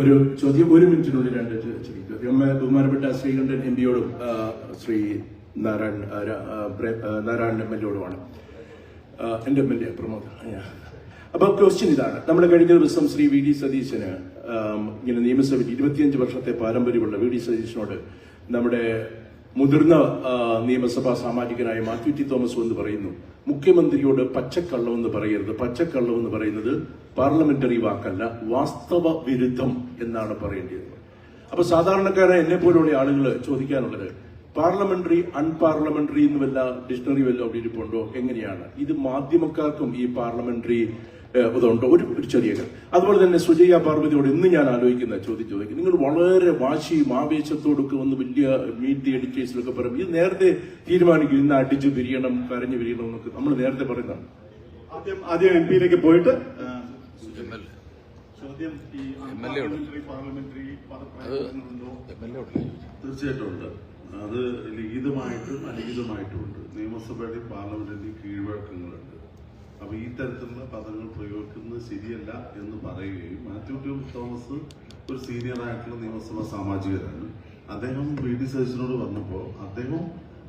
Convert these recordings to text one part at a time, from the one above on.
ഒരു ചോദ്യം ഒരു മിനിറ്റിനുള്ളിൽ രണ്ട് ചോദ്യം ബഹുമാനപ്പെട്ട ശ്രീകണ്ഠൻ എം പിയോടും ശ്രീ നാരായണൻ നാരായണൻ എം എൽ എയോടുമാണ് എന്റെ എം എൽ എ പ്രമോദ്. അപ്പൊ ക്വസ്റ്റ്യൻ ഇതാണ്. നമ്മൾ കഴിഞ്ഞ ദിവസം ശ്രീ വി ഡി സതീശന് ഇങ്ങനെ നിയമസഭയിൽ ഇരുപത്തിയഞ്ച് വർഷത്തെ പാരമ്പര്യമുള്ള വി ഡി സതീശനോട് നമ്മുടെ മുതിർന്ന നിയമസഭാ സാമാജികനായ മാത്യു ടി തോമസ് എന്ന് പറയുന്നു മുഖ്യമന്ത്രിയോട് പച്ചക്കള്ളം എന്ന് പറയരുത്. പച്ചക്കള്ളം എന്ന് പറയുന്നത് പാർലമെന്ററി വാക്കല്ല വാസ്തവ വിരുദ്ധം എന്നാണ് പറയേണ്ടത് അപ്പൊ സാധാരണക്കാരെ എന്നെ പോലുള്ള ആളുകൾ ചോദിക്കാനുള്ളത് പാർലമെന്ററി അൺപാർലമെന്ററി എന്ന് വല്ല ഡിക്ഷണറി വല്ല അവിടെ ഇരിപ്പുണ്ടോ? എങ്ങനെയാണ്? ഇത് മാധ്യമക്കാർക്കും ഈ പാർലമെന്ററി ഇതുണ്ടോ. ഒരു ഒരു ചെറിയ കാര്യം. അതുപോലെ തന്നെ സുജയ പാർവതിയോട് ഇന്ന് ഞാൻ ആലോചിക്കുന്ന ചോദ്യം ചോദിക്കും നിങ്ങൾ വളരെ വാശിയും ആവേശത്തോടൊക്കെ വന്ന് വലിയ മീറ്റ് എഡിറ്റേഴ്സിലൊക്കെ പറയും ഇത് നേരത്തെ തീരുമാനിക്കും. ഇന്ന് അടിച്ചു പിരിയണം കരഞ്ഞു പിരിയണം എന്നൊക്കെ നമ്മൾ നേരത്തെ പറയുന്നതാണ്. ആദ്യം ആദ്യം എം പിയിലേക്ക് പോയിട്ട് ചോദ്യം ഈ പാർലമെന്ററി തീർച്ചയായിട്ടും ഉണ്ട്. അത് ലിഖിതമായിട്ടും അലിഖിതമായിട്ടും ഉണ്ട്. നിയമസഭയുടെ പാർലമെന്റിന്റെ കീഴ്വഴക്കങ്ങളുണ്ട്. അപ്പൊ ഈ തരത്തിലുള്ള പദങ്ങൾ പ്രയോഗിക്കുന്നത് ശരിയല്ല എന്ന് പറയുകയും മാത്യു ടി തോമസ് ഒരു സീനിയർ ആയിട്ടുള്ള നിയമസഭാ സാമാജികരാണ്. അദ്ദേഹം വി ഡി വന്നപ്പോൾ അദ്ദേഹം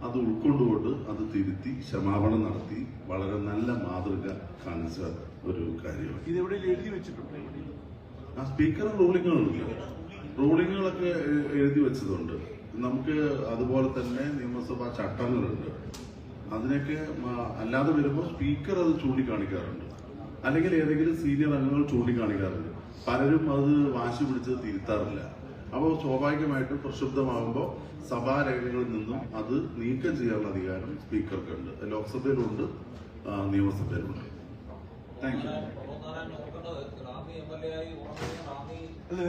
അത് ഉൾക്കൊണ്ടുകൊണ്ട് അത് തിരുത്തി ക്ഷമാപണം നടത്തി. വളരെ നല്ല മാതൃക കാണിച്ച ഒരു കാര്യമാണ്. ഇതെവിടെ എഴുതി വെച്ചിട്ടുണ്ട് ആ സ്പീക്കർ റൂളിങ്ങുകളുണ്ട് റൂളിങ്ങുകളൊക്കെ എഴുതി വെച്ചതുണ്ട്. നമുക്ക് അതുപോലെ തന്നെ നിയമസഭാ ചട്ടങ്ങളുണ്ട്. അതിനൊക്കെ അല്ലാതെ വരുമ്പോൾ സ്പീക്കർ അത് ചൂണ്ടിക്കാണിക്കാറുണ്ട്. അല്ലെങ്കിൽ ഏതെങ്കിലും സീനിയർ അംഗങ്ങൾ ചൂണ്ടിക്കാണിക്കാറുണ്ട്. പലരും അത് വാശി പിടിച്ചത് തിരുത്താറില്ല. അപ്പോൾ സ്വാഭാവികമായിട്ടും പ്രക്ഷുബ്ധമാകുമ്പോൾ സഭാരേഖകളിൽ നിന്നും അത് നീക്കം ചെയ്യാനുള്ള അധികാരം സ്പീക്കർക്കുണ്ട് ലോക്സഭയിലുണ്ട് നിയമസഭയിലുണ്ട്. താങ്ക് യു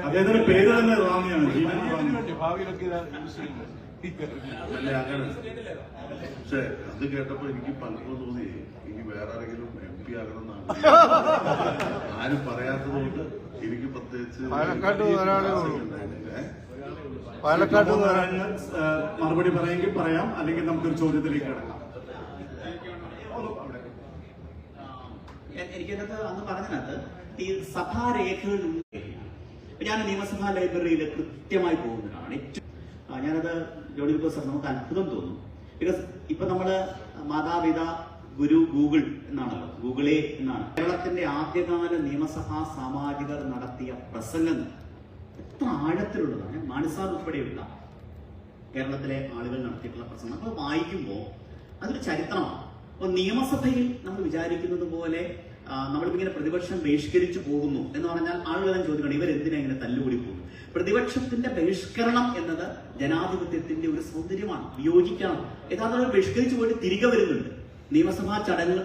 അദ്ദേഹത്തിന്റെ പേര് തന്നെ റാമിയാണ് ജീവൻ റാമി പക്ഷെ അത് കേട്ടപ്പോ എനിക്ക് പലപ്പോഴും തോന്നി എനിക്ക് വേറെ ആരെങ്കിലും എം പി ആകണം എന്നാണ് ആരും പറയാത്തത് കൊണ്ട് എനിക്ക് പ്രത്യേകിച്ച് പാലക്കാട്ട്? പാലക്കാട് മറുപടി പറയുമെങ്കിൽ പറയാം. അല്ലെങ്കിൽ നമുക്കൊരു ചോദ്യത്തിലേക്ക് കിടക്കാം. എനിക്കതിനകത്ത് അന്ന് പറഞ്ഞതിനകത്ത് ഈ സഭാരേഖകൾ ഞാൻ നിയമസഭാ ലൈബ്രറിയിൽ കൃത്യമായി പോകുന്നതാണ്. ഏറ്റവും ഞാനത് ജോലി പ്രൊഫസർ നമുക്ക് അത്ഭുതം തോന്നും. ബിക്കോസ് ഇപ്പൊ നമ്മൾ മാതാപിത ഗുരു ഗൂഗിൾ എന്നാണല്ലോ. ഗൂഗിളെ എന്നാണ്. കേരളത്തിന്റെ ആദ്യകാല നിയമസഭാ സാമാജികർ നടത്തിയ പ്രസംഗങ്ങൾ എത്ര ആഴത്തിലുള്ളതാണ്. മാനസാർ ഉൾപ്പെടെയുള്ള കേരളത്തിലെ ആളുകൾ നടത്തിയിട്ടുള്ള പ്രസംഗം നമ്മൾ വായിക്കുമ്പോൾ അതൊരു ചരിത്രമാണ്. അപ്പോൾ നിയമസഭയിൽ നമ്മൾ വിചാരിക്കുന്നത് പോലെ നമ്മളിങ്ങനെ പ്രതിപക്ഷം ബഹിഷ്കരിച്ചു പോകുന്നു എന്ന് പറഞ്ഞാൽ ആളുകളെല്ലാം ചോദിക്കണം ഇവരെന്തിനാ ഇങ്ങനെ തല്ലുകൂടി പോകും പ്രതിപക്ഷത്തിന്റെ ബഹിഷ്കരണം എന്നത് ജനാധിപത്യത്തിന്റെ ഒരു സൗന്ദര്യമാണ് വിയോജിക്കണം. യഥാർത്ഥത്തിൽ ബഹിഷ്കരിച്ചു പോയിട്ട് തിരികെ വരുന്നുണ്ട്. നിയമസഭാ ചടങ്ങ്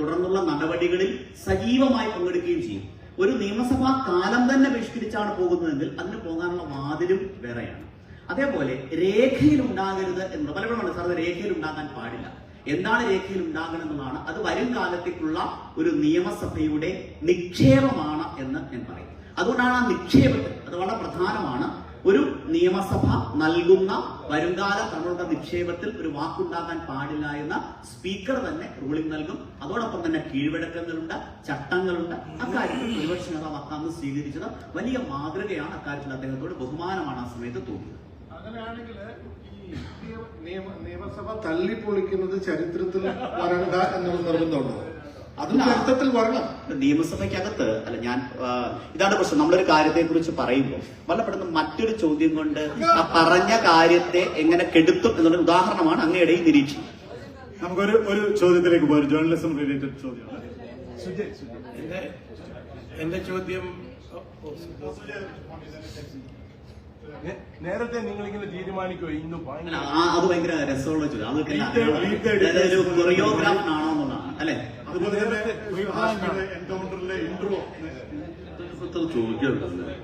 തുടർന്നുള്ള നടപടികളിൽ സജീവമായി പങ്കെടുക്കുകയും ചെയ്യും. ഒരു നിയമസഭാ കാലം തന്നെ ബഹിഷ്കരിച്ചാണ് പോകുന്നതെങ്കിൽ അതിന് പോകാനുള്ള വാതിലും വേറെയാണ്. അതേപോലെ രേഖയിൽ ഉണ്ടാകരുത് എന്ന് പലപ്പോഴും സാറിന് രേഖയിൽ ഉണ്ടാകാൻ പാടില്ല. എന്താണ് രേഖയിൽ ഉണ്ടാകണം എന്നതാണ് അത് വരും കാലത്തേക്കുള്ള ഒരു നിയമസഭയുടെ നിക്ഷേപമാണ് എന്ന് ഞാൻ പറയും. അതുകൊണ്ടാണ് ആ നിക്ഷേപത്തിൽ അത് വളരെ പ്രധാനമാണ്. ഒരു നിയമസഭ നൽകുന്ന വരുംകാല തങ്ങളുടെ നിക്ഷേപത്തിൽ ഒരു വാക്കുണ്ടാകാൻ പാടില്ല എന്ന സ്പീക്കർ തന്നെ റൂളിംഗ് നൽകും. അതോടൊപ്പം തന്നെ കീഴ്വഴക്കങ്ങളുണ്ട് ചട്ടങ്ങളുണ്ട്. അക്കാര്യത്തിൽ പ്രതിപക്ഷ നേതാവ് അക്കാന്ന് സ്വീകരിച്ചത് വലിയ മാതൃകയാണ് അക്കാര്യത്തിൽ അദ്ദേഹത്തോട് ബഹുമാനമാണ് ആ സമയത്ത് തോന്നിയത്. അങ്ങനെയാണെങ്കിൽ ഈ നിയമ- നിയമ- നിയമസഭ തള്ളിപ്പൊളിക്കുന്നത് ചരിത്രത്തിൽ വരണ്ട എന്നുള്ള നിർബന്ധമുണ്ടോ? അതും ചരിത്രത്തിൽ വരണം. നിയമസഭയ്ക്കകത്ത് അല്ല ഞാൻ ഇതാണ് പ്രശ്നം. നമ്മളൊരു കാര്യത്തെ കുറിച്ച് പറയുമ്പോൾ പെട്ടെന്ന് മറ്റൊരു ചോദ്യം കൊണ്ട് ആ പറഞ്ഞ കാര്യത്തെ എങ്ങനെ കെടുത്തും എന്നുള്ള ഉദാഹരണമാണ് അങ്ങയുടെ ഈ നിരീക്ഷണം. നമുക്കൊരു ഒരു ചോദ്യത്തിലേക്ക് പോകാം. ജേർണലിസം റിലേറ്റഡ് ചോദ്യമാണ്. എന്റെ ചോദ്യം നേരത്തെ നിങ്ങൾ ഇങ്ങനെ തീരുമാനിക്കോ ഇന്ന് അത് ഭയങ്കര രസമുള്ള ചോദ്യം. കൊറിയോഗ്രാഫാണോ എന്നുള്ളതാണ് അല്ലെ? അതുപോലെ തന്നെ എൻകൗണ്ടറിലെ ഇൻട്രോ ചോദിക്കാറുണ്ടല്ലേ